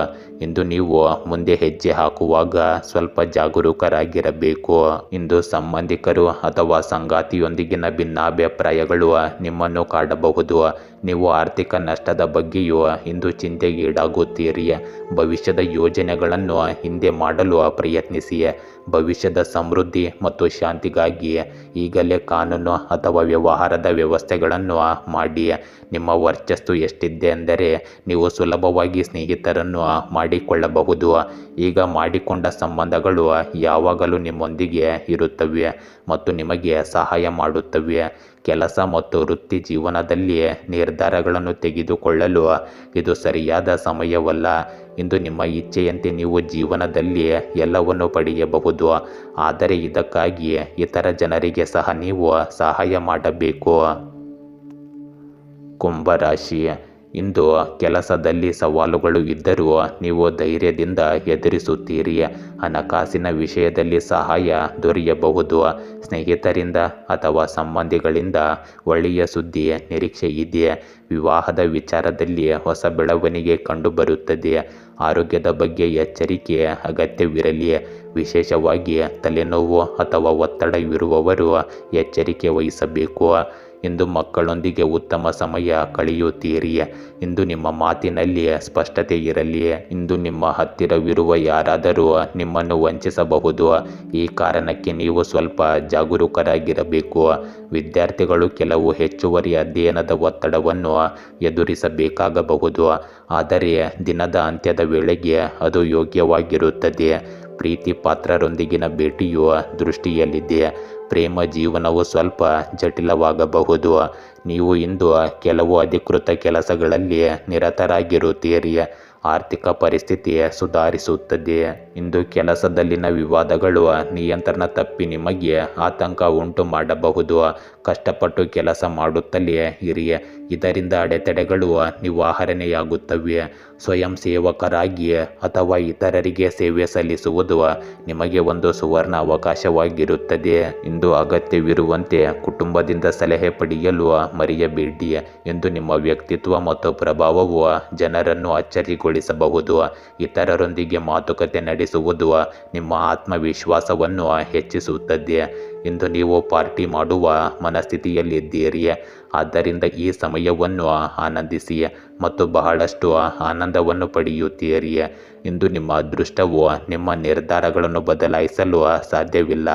ಇಂದು ನೀವು ಮುಂದೆ ಹೆಜ್ಜೆ ಹಾಕುವಾಗ ಸ್ವಲ್ಪ ಜಾಗರೂಕರಾಗಿರಬೇಕು. ಇಂದು ಸಂಬಂಧಿಕರು ಅಥವಾ ಸಂಗಾತಿಯೊಂದಿಗಿನ ಭಿನ್ನಾಭಿಪ್ರಾಯಗಳು ನಿಮ್ಮನ್ನು ಕಾಡಬಹುದು. ನೀವು ಆರ್ಥಿಕ ನಷ್ಟದ ಬಗ್ಗೆಯೂ ಇಂದು ಚಿಂತೆಗೀಡಾಗುತ್ತೀರಿ ಭವಿಷ್ಯದ ಯೋಜನೆಗಳನ್ನು ಹಿಂದೆ ಮಾಡಲು ಪ್ರಯತ್ನಿಸಿ. ಭವಿಷ್ಯದ ಸಮೃದ್ಧಿ ಮತ್ತು ಶಾಂತಿಗಾಗಿ ಈಗಲೇ ಕಾನೂನು ಅಥವಾ ವ್ಯವಹಾರದ ವ್ಯವಸ್ಥೆಗಳನ್ನು ಮಾಡಿ. ನಿಮ್ಮ ವರ್ಚಸ್ಸು ಎಷ್ಟಿದೆ ಅಂದರೆ ನೀವು ಸುಲಭವಾಗಿ ಸ್ನೇಹಿತರನ್ನು ಮಾಡಿಕೊಳ್ಳಬಹುದು. ಈಗ ಮಾಡಿಕೊಂಡ ಸಂಬಂಧಗಳು ಯಾವಾಗಲೂ ನಿಮ್ಮೊಂದಿಗೆ ಇರುತ್ತವೆ ಮತ್ತು ನಿಮಗೆ ಸಹಾಯ ಮಾಡುತ್ತವೆ. ಕೆಲಸ ಮತ್ತು ವೃತ್ತಿ ಜೀವನದಲ್ಲಿ ನಿರ್ಧಾರಗಳನ್ನು ತೆಗೆದುಕೊಳ್ಳಲು ಇದು ಸರಿಯಾದ ಸಮಯವಲ್ಲ. ಇಂದು ನಿಮ್ಮ ಇಚ್ಛೆಯಂತೆ ನೀವು ಜೀವನದಲ್ಲಿ ಎಲ್ಲವನ್ನು ಪಡೆಯಬಹುದು. ಆದರೆ ಇದಕ್ಕಾಗಿ ಇತರ ಜನರಿಗೆ ಸಹ ನೀವು ಸಹಾಯ ಮಾಡಬೇಕು. ಕುಂಭರಾಶಿ ಇಂದು ಕೆಲಸದಲ್ಲಿ ಸವಾಲುಗಳು ಇದ್ದರೂ ನೀವು ಧೈರ್ಯದಿಂದ ಎದುರಿಸುತ್ತೀರಿ ಹಣಕಾಸಿನ ವಿಷಯದಲ್ಲಿ ಸಹಾಯ ದೊರೆಯಬಹುದು. ಸ್ನೇಹಿತರಿಂದ ಅಥವಾ ಸಂಬಂಧಿಗಳಿಂದ ಒಳ್ಳೆಯ ಸುದ್ದಿ, ನಿರೀಕ್ಷೆ ಇದೆ ವಿವಾಹದ ವಿಚಾರದಲ್ಲಿ ಹೊಸ ಬೆಳವಣಿಗೆ ಕಂಡುಬರುತ್ತದೆ. ಆರೋಗ್ಯದ ಬಗ್ಗೆ ಎಚ್ಚರಿಕೆ ಅಗತ್ಯವಿರಲಿ. ವಿಶೇಷವಾಗಿ ತಲೆನೋವು ಅಥವಾ ಒತ್ತಡವಿರುವವರು ಎಚ್ಚರಿಕೆ ವಹಿಸಬೇಕು. ಇಂದು ಮಕ್ಕಳೊಂದಿಗೆ ಉತ್ತಮ ಸಮಯ ಕಳೆಯುತ್ತೀರಿ ಇಂದು ನಿಮ್ಮ ಮಾತಿನಲ್ಲಿ ಸ್ಪಷ್ಟತೆ ಇರಲಿ ಇಂದು ನಿಮ್ಮ ಹತ್ತಿರವಿರುವ ಯಾರಾದರೂ ನಿಮ್ಮನ್ನು ವಂಚಿಸಬಹುದು? ಈ ಕಾರಣಕ್ಕೆ ನೀವು ಸ್ವಲ್ಪ ಜಾಗರೂಕರಾಗಿರಬೇಕು. ವಿದ್ಯಾರ್ಥಿಗಳು ಕೆಲವು ಹೆಚ್ಚುವರಿ ಅಧ್ಯಯನದ ಒತ್ತಡವನ್ನು ಎದುರಿಸಬೇಕಾಗಬಹುದು. ಆದರೆ ದಿನದ ಅಂತ್ಯದ ವೇಳೆಗೆ ಅದು ಯೋಗ್ಯವಾಗಿರುತ್ತದೆ. ಪ್ರೀತಿ ಪಾತ್ರರೊಂದಿಗಿನ ಭೇಟಿಯು ದೃಷ್ಟಿಯಲ್ಲಿದೆ. ಪ್ರೇಮ ಜೀವನವು ಸ್ವಲ್ಪ ಜಟಿಲವಾಗಬಹುದು. ನೀವು ಇಂದು ಕೆಲವು ಅಧಿಕೃತ ಕೆಲಸಗಳಲ್ಲಿ ನಿರತರಾಗಿರುತ್ತೀರಿ. ಆರ್ಥಿಕ ಪರಿಸ್ಥಿತಿ ಸುಧಾರಿಸುತ್ತದೆ. ಇಂದು ಕೆಲಸದಲ್ಲಿನ ವಿವಾದಗಳು, ನಿಯಂತ್ರಣ ತಪ್ಪಿ ನಿಮಗೆ ಆತಂಕ ಉಂಟು ಮಾಡಬಹುದು. ಕಷ್ಟಪಟ್ಟು ಕೆಲಸ ಮಾಡುತ್ತಲೇ ಇರಿ. ಇದರಿಂದ ಅಡೆತಡೆಗಳು ನಿವಾರಣೆಯಾಗುತ್ತವೆ. ಸ್ವಯಂ ಸೇವಕರಾಗಿ ಅಥವಾ ಇತರರಿಗೆ ಸೇವೆ ಸಲ್ಲಿಸುವುದು ನಿಮಗೆ ಒಂದು ಸುವರ್ಣ ಅವಕಾಶವಾಗಿರುತ್ತದೆ. ಇಂದು ಅಗತ್ಯವಿರುವಂತೆ ಕುಟುಂಬದಿಂದ ಸಲಹೆ ಪಡೆಯಲು ಮರೆಯಬೇಡಿ ಎಂದು ನಿಮ್ಮ ವ್ಯಕ್ತಿತ್ವ ಮತ್ತು ಪ್ರಭಾವವು ಜನರನ್ನು ಅಚ್ಚರಿಗೊಳಿಸಬಹುದು ಇತರರೊಂದಿಗೆ ಮಾತುಕತೆ ನಡೆಸುವುದು ನಿಮ್ಮ ಆತ್ಮವಿಶ್ವಾಸವನ್ನು ಹೆಚ್ಚಿಸುತ್ತದೆ. ಇಂದು ನೀವು ಪಾರ್ಟಿ ಮಾಡುವ ಮನಸ್ಥಿತಿಯಲ್ಲಿದ್ದೀರಿ. ಆದ್ದರಿಂದ ಈ ಸಮಯವನ್ನು ಆನಂದಿಸಿ ಮತ್ತು ಬಹಳಷ್ಟು ಆನಂದವನ್ನು ಪಡೆಯುತ್ತೀರಿ. ಇಂದು ನಿಮ್ಮ ಅದೃಷ್ಟವು ನಿಮ್ಮ ನಿರ್ಧಾರಗಳನ್ನು ಬದಲಾಯಿಸಲು ಸಾಧ್ಯವಿಲ್ಲ.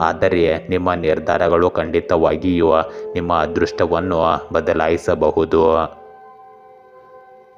ಆದರೆ ನಿಮ್ಮ ನಿರ್ಧಾರಗಳು ಖಂಡಿತವಾಗಿಯೂ ನಿಮ್ಮ ಅದೃಷ್ಟವನ್ನು ಬದಲಾಯಿಸಬಹುದು.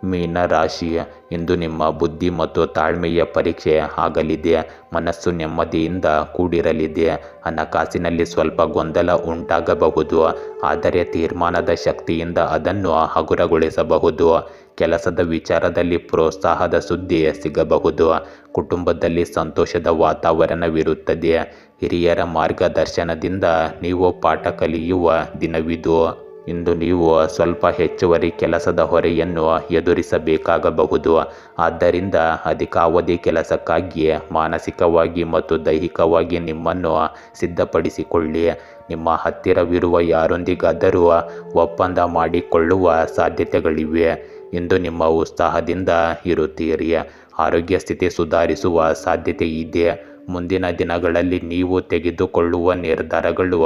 ಮೀನರಾಶಿ ಇಂದು ನಿಮ್ಮ ಬುದ್ಧಿ ಮತ್ತು ತಾಳ್ಮೆಯ ಪರೀಕ್ಷೆ ಆಗಲಿದೆ. ಮನಸ್ಸು ನೆಮ್ಮದಿಯಿಂದ ಕೂಡಿರಲಿದೆ. ಹಣಕಾಸಿನಲ್ಲಿ ಸ್ವಲ್ಪ ಗೊಂದಲ ಉಂಟಾಗಬಹುದು. ಆದರೆ ತೀರ್ಮಾನದ ಶಕ್ತಿಯಿಂದ ಅದನ್ನು ಹಗುರಗೊಳಿಸಬಹುದು. ಕೆಲಸದ ವಿಚಾರದಲ್ಲಿ ಪ್ರೋತ್ಸಾಹದ ಸುದ್ದಿ ಸಿಗಬಹುದು. ಕುಟುಂಬದಲ್ಲಿ ಸಂತೋಷದ ವಾತಾವರಣವಿರುತ್ತದೆ. ಹಿರಿಯರ ಮಾರ್ಗದರ್ಶನದಿಂದ ನೀವು ಪಾಠ ಕಲಿಯುವ ದಿನವಿದು. ಇಂದು ನೀವು ಸ್ವಲ್ಪ ಹೆಚ್ಚುವರಿ ಕೆಲಸದ ಹೊರೆಯನ್ನು ಎದುರಿಸಬೇಕಾಗಬಹುದು. ಆದ್ದರಿಂದ ಅಧಿಕಾವಧಿ ಕೆಲಸಕ್ಕಾಗಿ, ಮಾನಸಿಕವಾಗಿ ಮತ್ತು ದೈಹಿಕವಾಗಿ ನಿಮ್ಮನ್ನು ಸಿದ್ಧಪಡಿಸಿಕೊಳ್ಳಿ. ನಿಮ್ಮ ಹತ್ತಿರವಿರುವ ಯಾರೊಂದಿಗಾದರೂ ಒಪ್ಪಂದ ಮಾಡಿಕೊಳ್ಳುವ ಸಾಧ್ಯತೆಗಳಿವೆ. ಇಂದು ನಿಮ್ಮ ಉತ್ಸಾಹದಿಂದ ಇರುತ್ತೀರಿ. ಆರೋಗ್ಯ ಸ್ಥಿತಿ ಸುಧಾರಿಸುವ ಸಾಧ್ಯತೆ ಇದೆ ಮುಂದಿನ ದಿನಗಳಲ್ಲಿ ನೀವು ತೆಗೆದುಕೊಳ್ಳುವ ನಿರ್ಧಾರಗಳು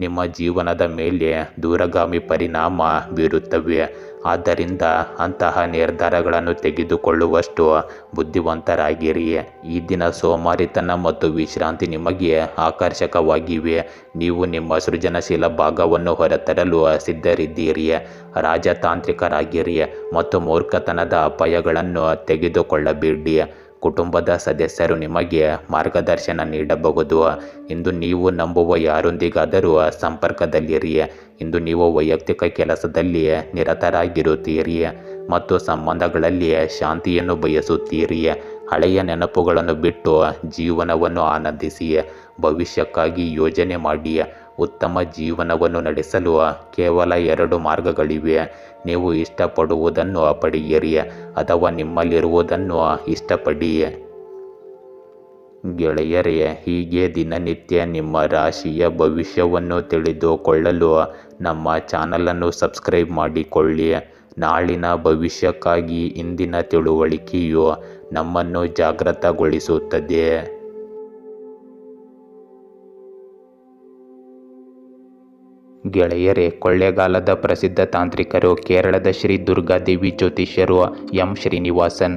ನಿಮ್ಮ ಜೀವನದ ಮೇಲೆ ದೂರಗಾಮಿ ಪರಿಣಾಮ ಬೀರುತ್ತವೆ. ಆದ್ದರಿಂದ ಅಂತಹ ನಿರ್ಧಾರಗಳನ್ನು ತೆಗೆದುಕೊಳ್ಳುವಷ್ಟು ಬುದ್ಧಿವಂತರಾಗಿರಿ. ಈ ದಿನ ಸೋಮಾರಿತನ ಮತ್ತು ವಿಶ್ರಾಂತಿ ನಿಮಗೆ ಆಕರ್ಷಕವಾಗಿವೆ. ನೀವು ನಿಮ್ಮ ಸೃಜನಶೀಲ ಭಾಗವನ್ನು ಹೊರತರಲು ಸಿದ್ಧರಿದ್ದೀರಿ. ರಾಜತಾಂತ್ರಿಕರಾಗಿರಿ ಮತ್ತು ಮೂರ್ಖತನದ ಅಪಾಯಗಳನ್ನು ತೆಗೆದುಕೊಳ್ಳಬೇಡಿ. ಕುಟುಂಬದ ಸದಸ್ಯರು ನಿಮಗೆ ಮಾರ್ಗದರ್ಶನ ನೀಡಬಹುದು. ಇಂದು ನೀವು ನಂಬುವ ಯಾರೊಂದಿಗಾದರೂ ಸಂಪರ್ಕದಲ್ಲಿರಿ. ಇಂದು ನೀವು ವೈಯಕ್ತಿಕ ಕೆಲಸದಲ್ಲಿ ನಿರತರಾಗಿರುತ್ತೀರಿ ಮತ್ತು ಸಂಬಂಧಗಳಲ್ಲಿ ಶಾಂತಿಯನ್ನು ಬಯಸುತ್ತೀರಿ. ಹಳೆಯ ನೆನಪುಗಳನ್ನು ಬಿಟ್ಟು ಜೀವನವನ್ನು ಆನಂದಿಸಿ. ಭವಿಷ್ಯಕ್ಕಾಗಿ ಯೋಜನೆ ಮಾಡಿ. ಉತ್ತಮ ಜೀವನವನ್ನು ನಡೆಸಲು ಕೇವಲ ಎರಡು ಮಾರ್ಗಗಳಿವೆ. ನೀವು ಇಷ್ಟಪಡುವುದನ್ನು ಪಡೆಯಿರಿ ಅಥವಾ ನಿಮ್ಮಲ್ಲಿರುವುದನ್ನು ಇಷ್ಟಪಡಿ. ಗೆಳೆಯರೇ, ಹೀಗೆ ದಿನನಿತ್ಯ ನಿಮ್ಮ ರಾಶಿಯ ಭವಿಷ್ಯವನ್ನು ತಿಳಿದುಕೊಳ್ಳಲು ನಮ್ಮ ಚಾನಲನ್ನು ಸಬ್ಸ್ಕ್ರೈಬ್ ಮಾಡಿಕೊಳ್ಳಿ. ನಾಳಿನ ಭವಿಷ್ಯಕ್ಕಾಗಿ ಇಂದಿನ ತಿಳುವಳಿಕೆಯು ನಮ್ಮನ್ನು ಜಾಗೃತಗೊಳಿಸುತ್ತದೆ. ಗೆಳೆಯರೇ ಕೊಳ್ಳೇಗಾಲದ ಪ್ರಸಿದ್ಧ ತಾಂತ್ರಿಕರು ಕೇರಳದ ಶ್ರೀ ದುರ್ಗಾದೇವಿ ಜ್ಯೋತಿಷ್ಯರು ಎಂ ಶ್ರೀನಿವಾಸನ್.